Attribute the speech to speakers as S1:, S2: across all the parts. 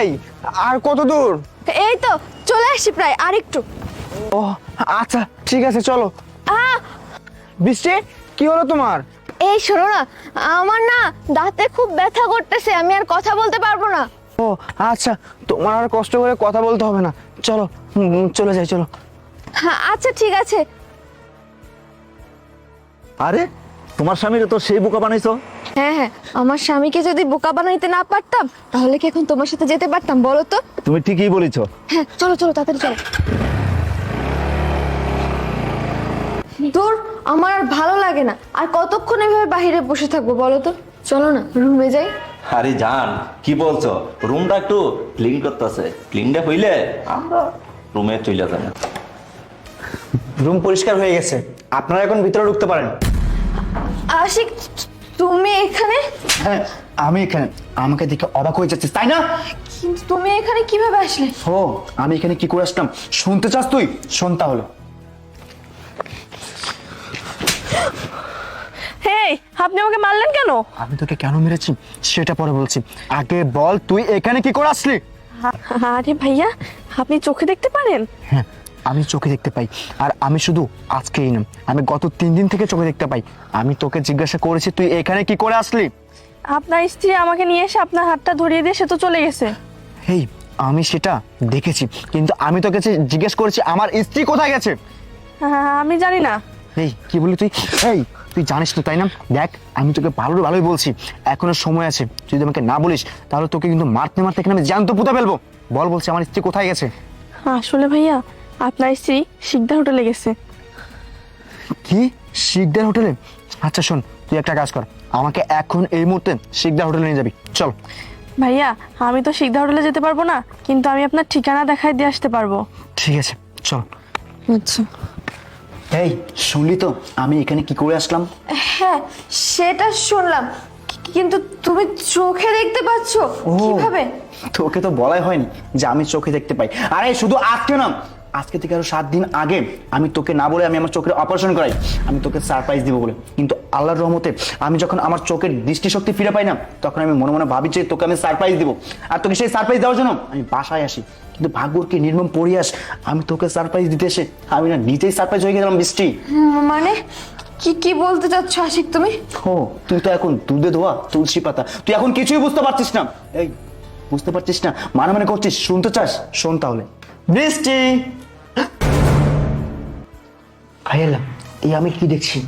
S1: এই আর কত দূর?
S2: এই তো চলে আসছি প্রায় আর একটু
S1: ও আচ্ছা ঠিক আছে চলো।
S2: আহ
S1: বৃষ্টি কি হলো তোমার?
S2: এই শোনো না আমার না দাঁতে খুব ব্যথা করতেছে আমি আর কথা বলতে পারব না।
S1: ও আচ্ছা তোমার আর কষ্ট করে কথা বলতে হবে না। চলো চলে যাই চলো।
S2: হ্যাঁ আচ্ছা ঠিক আছে।
S3: আরে তোমার স্বামীর তো সেই বোকা বানাইছো?
S2: হ্যাঁ হ্যাঁ আমার স্বামীকে যদি বোকা বানাইতে না পারতাম তাহলে কি এখন তোমার সাথে যেতে পারতাম বলো তো?
S3: তুমি ঠিকই বলেছ।
S2: হ্যাঁ চলো চলো তাড়াতাড়ি চলো। দূর আমার আর ভালো লাগে না। আর কতক্ষণ এভাবে বাইরে বসে থাকব বলো তো? চলো না রুমে যাই।
S3: আরে জান কি বলছো? রুমটা একটু ক্লিন করতেছে। ক্লিনটা হইলে আমরা রুমে চলে যাব।
S1: রুম পরিষ্কার হয়ে গেছে। আপনারা এখন ভিতরে ঢুকতে পারেন।
S2: আশিক তুমি এখানে?
S1: হ্যাঁ আমি এখানে। আমাকে দেখে অবাক হয়ে যাচ্ছিস তাই না?
S2: কিন্তু তুমি এখানে কীভাবে আসলে?
S1: ও আমি এখানে কি করে আসলাম? শুনতে চাস তুই? শোন তাহলে।
S4: হেই আপনি আমাকে মারলেন কেন?
S1: আমি তোকে কেন মেরেছি? সেটা পরে বলছি। আগে বল তুই এখানে কি করে আসলি?
S4: আরে ভাইয়া আপনি চোখে দেখতে পারেন?
S1: হ্যাঁ আমি চোখে দেখতে পাই। আর আমি শুধু আজকেই না আমি গত তিন দিন থেকে চোখে দেখতে পাই। আমি তোকে জিজ্ঞাসা করেছি তুই এখানে কি করে আসলি?
S4: আপনার স্ত্রী আমাকে নিয়ে এসে আপনার হাতটা ধরিয়ে দিয়ে সে তো চলে গেছে।
S1: হেই আমি সেটা দেখেছি কিন্তু আমি তোকে জিজ্ঞেস করেছি আমার স্ত্রী কোথায় গেছে?
S4: হ্যাঁ, আমি জানি না।
S1: এই কি বলি তুই? এই তুই জানিস তো তাই না? দেখ আমি তোকে ভালো ভালোই বলছি এখনও সময় আছে। যদি আমাকে না বলিস তাহলে তোকে কিন্তু মারতে মারতে এখানে আমি জ্যান্ত পুঁতে ফেলব। বল বলছি আমার স্ত্রী কোথায় গেছে?
S4: আসলে ভাইয়া আপনার স্ত্রী শিকদার হোটেলে গেছে।
S1: কি? শিকদার হোটেলে? আচ্ছা শোন তুই একটা কাজ কর। আমাকে এখন এই মুহূর্তে শিকদার হোটেলে নিয়ে যাবি। চল।
S4: ভাইয়া আমি তো শিকদার হোটেলে যেতে পারব না কিন্তু আমি আপনার ঠিকানা দেখাই দিয়ে আসতে পারব।
S1: ঠিক আছে চল।
S2: আচ্ছা।
S1: এই শুনলি তো আমি এখানে কি করে আসলাম?
S2: হ্যাঁ সেটা শুনলাম। কিন্তু তুমি চোখে দেখতে পাচ্ছ। কীভাবে?
S1: তোকে তো বলাই হয়নি যে আমি চোখে দেখতে পাই। আরে শুধু আজকে না। আজকে থেকে আরও সাত দিন আগে আমি তোকে না বলে আমি আমার চোখের অপারেশন করাই আমি তোকে সারপ্রাইজ দিব বলে। কিন্তু আল্লাহর রহমতে আমি যখন আমার চোখের দৃষ্টিশক্তি ফিরে পাই না তখন আমি মনে মনে ভাবি যে তোকে আমি সারপ্রাইজ দিব। আর তোকে সেই সারপ্রাইজ দেওয়ার জন্য আমি বাসায় আসি। কিন্তু ভাগ্যর কি নির্মম পরিয়াস আমি তোকে সারপ্রাইজ দিতে এসে আমি না নিজেই সারপ্রাইজ হয়ে গেলাম বৃষ্টি।
S2: মানে? কি কি বলতে চাচ্ছ আশিক তুমি?
S1: ও তুই তো এখন দুধে ধোয়া তুলসী পাতা। তুই এখন কিছুই বুঝতে পারছিস না। এই বুঝতে পারছিস না। মানে মানে করছিস শুনতে চাস? শোন তাহলে। বৃষ্টি। ভাইয়ালা, এই আমি কি দেখছি?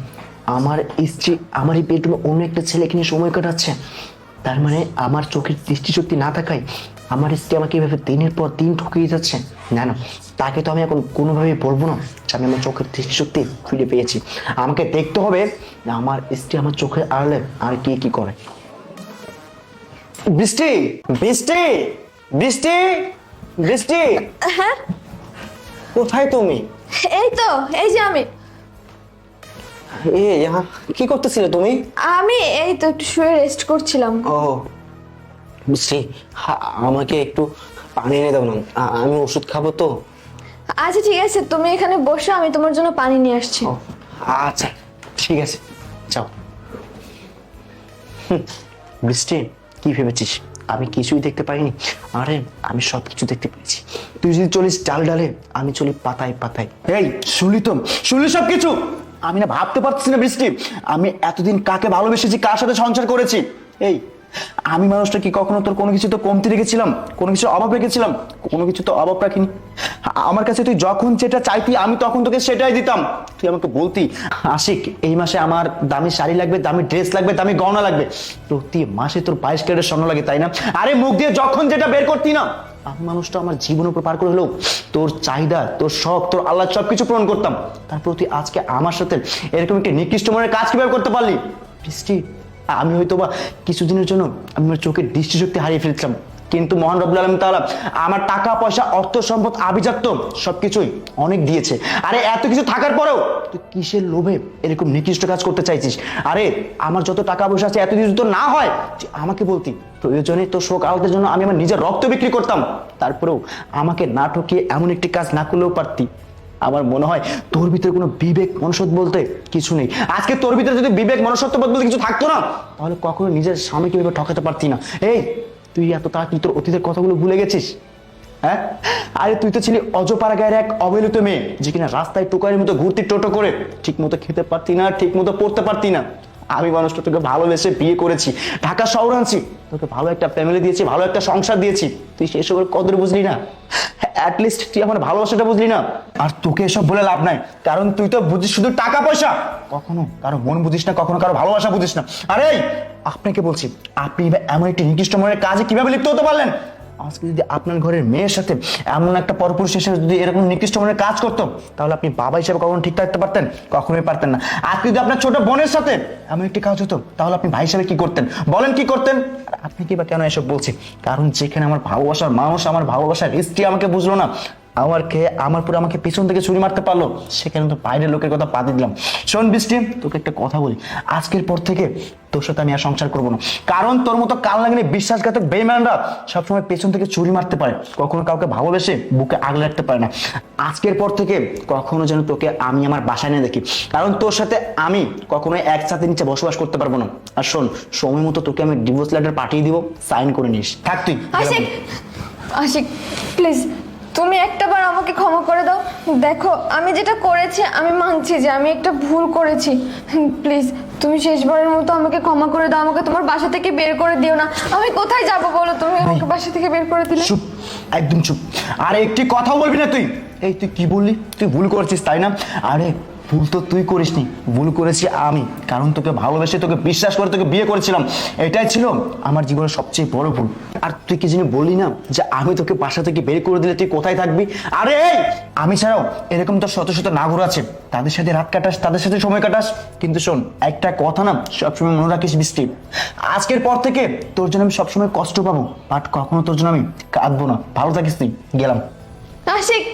S1: আমার স্ত্রী, আমার এই বেডরুমে অন্য একটা ছেলেকে নিয়ে সময় কাটাচ্ছে। তার মানে আমার চোখের দৃষ্টিশক্তি না থাকায় আমার স্ত্রী আমাকে এভাবে দিনের পর দিন ঠকিয়ে যাচ্ছে। না না, তাকে তো আমি এখন কোনোভাবেই বলব না যে আমি আমার চোখের দৃষ্টিশক্তি ফিরে পেয়েছি। আমাকে দেখতে হবে আমার স্ত্রী আমার চোখের আড়ালে আর কি কি করে। বৃষ্টি বৃষ্টি বৃষ্টি! বৃষ্টি?
S2: হ্যাঁ।
S1: কোথায় তুমি?
S2: এই তো এই যে আমি।
S1: এ কি করতেছিলে তুমি?
S2: আমি এই তো একটু শুয়ে রেস্ট করছিলাম।
S1: ও বৃষ্টি আমাকে একটু পানি এনে দাও না। আমি ওষুধ খাব তো।
S2: আচ্ছা ঠিক আছে তুমি এখানে বসো আমি তোমার জন্য পানি নিয়ে আসছি।
S1: আচ্ছা ঠিক আছে যাও। বৃষ্টি কি ভেবেছিস? আমি কিছুই দেখতে পাইনি। আরে, আমি সব কিছু দেখতে পেয়েছি। তুই যদি চলিস ডাল ডালে, আমি চলি পাতায় পাতায়। এই, শুনলি তো? শুনলি সব কিছু আমি না ভাবতে পারছি না বৃষ্টি। আমি এতদিন কাকে ভালোবেসেছি, কার সাথে সঞ্চার করেছি? এই আমি মানুষটা কি কখনো তোর কোনো কিছু তো কমতি রেখেছিলাম? কোনো কিছু অভাব রেখেছিলাম? কোনো কিছু তো অভাব রাখিনি। আমার কাছে তুই যখন যেটা চাইতি, আমি তখন তোকে সেটাই দিতাম। তুই আমাকে বলতি, আশিক, এই মাসে আমার দামি শাড়ি লাগবে, দামি ড্রেস লাগবে, দামি গহনা লাগবে। প্রতি মাসে তোর বাইশ ক্যারেটের স্বর্ণ লাগে, তাই না? আরে মুখ দিয়ে যখন যেটা বের করতি না, আমি মানুষটা আমার জীবন উপর পার করে হলেও তোর চাহিদা, তোর শখ, তোর আল্লাহ সব কিছু পূরণ করতাম। তার প্রতি আজকে আমার সাথে এরকম একটি নিকৃষ্ট মনের কাজ কীভাবে করতে পারলি? বৃষ্টি আমি হয়তো বা কিছুদিনের জন্য আমি আমার চোখের দৃষ্টিশক্তি হারিয়ে ফেলছিলাম। কিন্তু মহান রব্বুল আলম তাআলা আমার টাকা, পয়সা, অর্থ, সম্পদ, আভিজাত্য সবকিছুই অনেক দিয়েছে। আরে এত কিছু থাকার পরেও তুই কিসের লোভে এরকম নিকৃষ্ট কাজ করতে চাইছিস? আরে আমার যত টাকা পয়সা আছে, এত কিছু তো না হয়। তুই আমাকে বলতি, প্রয়োজনে তো শোক আলতের জন্য আমি আমার নিজের রক্ত বিক্রি করতাম। তারপরেও আমাকে না ঠকিয়ে এমন একটি কাজ না করলেও পারতি। আমার মনে হয় তোর ভিতরে কোনো বিবেক মনুষ্যত্ব বলতে কিছু নেই। আজকে তোর ভিতরে যদি বিবেক মনুষ্যত্ব বলতে কিছু থাকতো না, তাহলে কখনো নিজের স্বামীকে এভাবে ঠকাতে পারতি না। এই, তুই এত তাড়াতাড়ি তোর অতীতের কথাগুলো ভুলে গেছিস? হ্যাঁ? আরে তুই তো ছিলি অজপাড়া গায়ের এক অবহেলিত মেয়ে, যে কিনা রাস্তায় টোকারের মতো ঘুরতি টোটো করে ঠিক মতো খেতে পারতি না ঠিক মতো পড়তে পারতি না। আমি মানুষটা তোকে ভালোবেসে বিয়ে করেছি, ঢাকা শহর আনছি। তোকে ভালো একটা ফ্যামিলি দিয়েছি, ভালো একটা সংসার দিয়েছি। তুই সেসবের কদর বুঝলি না? অ্যাটলিস্ট তুই আমার ভালোবাসাটা বুঝলি না। আর তোকে এসব বলে লাভ নাই। কারণ তুই তো বুঝিস শুধু টাকা পয়সা। কখনো কারও মন বুঝিস না, কখনো কারও ভালোবাসা বুঝিস না। আরে, আপনাকে বলছি, আপনি এমন একটি নির্দিষ্ট মনের কাজে কীভাবে লিপ্ত হতে পারলেন? আজকে যদি আপনার ঘরের মেয়ের সাথে এমন একটা পরপুরুষের সাথে যদি এরকম নিকৃষ্ট মনের কাজ করতো, তাহলে আপনি বাবা হিসেবে কখনো ঠিক থাকতে পারতেন? কখনোই পারতেন না। আজকে যদি আপনার ছোট বোনের সাথে এমন একটি কাজ হতো, তাহলে আপনি ভাই হিসেবে কি করতেন? বলেন কি করতেন? আপনি কি বা কেন এসব বলছি কারণ যেখানে আমার ভালোবাসার মানুষ, আমার ভালোবাসার স্ত্রী আমাকে বুঝলো না আমাকে আমার পুরো আমাকে পিছন থেকে ছুরি মারতে পারল। সেখানে তো বাইরের লোকের কথা পাতি দিলাম। শোন বৃষ্টি, তোকে একটা কথা বলি। আজকের পর থেকে তোর সাথে আমি আর সংসার করব না। কারণ তোর মতো কাল লাগলে বিশ্বাসঘাতক বেইমানরা সবসময় পেছন থেকে চুরি মারতে পারে। কখনো কাউকে ভালোবেসে বুকে আগলে রাখতে পারে না। আজকের পর থেকে কখনো যেন তোকে আমি আমার বাসায় নিয়ে দেখি। কারণ তোর সাথে আমি কখনো একসাথে নিচে বসবাস করতে পারব না। আর শোন, সময় মতো তোকে আমি ডিভোর্স লেটার পাঠিয়ে দিব সাইন করে নিস। থাক তুই।
S2: আশিক আশিক প্লিজ তুমি একটাবার আমাকে ক্ষমা করে দাও। দেখো আমি যেটা করেছি আমি মানছি যে আমি একটা ভুল করেছি। প্লিজ তুমি শেষবারের মতো আমাকে ক্ষমা করে দাও আমাকে তোমার বাসা থেকে বের করে দিও না। আমি কোথায় যাব বলো তুমি আমাকে বাসা থেকে বের করে দিলে?
S1: চুপ একদম চুপ। আরে একটি কথাও বলবি না তুই? এই তুই কি বললি? তুই ভুল করছিস তাই না? আরে ভুল তো তুই করিসনি, ভুল করেছি আমি, কারণ তোকে ভালোবেসে তোকে বিশ্বাস করে তোকে বিয়ে করেছিলাম। এটাই ছিল আমার জীবনের সবচেয়ে বড় ভুল। আর তুই কি যিনি বললি না যে আমি তোকে বাসা থেকে বের করে দিলে তুই কোথায় থাকবি? আরে আমি ছাড়াও এরকম তো শত শত নাগর আছে, তাদের সাথে রাত কাটাস, তাদের সাথে সময় কাটাস। কিন্তু শোন, একটা কথা না সবসময় মনে রাখিস বৃষ্টি। আজকের পর থেকে তোর জন্য আমি সবসময় কষ্ট পাবো বাট কখনো তোর জন্য আমি কাঁদবো না। ভালো থাকিস তুই, গেলাম।
S2: আশিক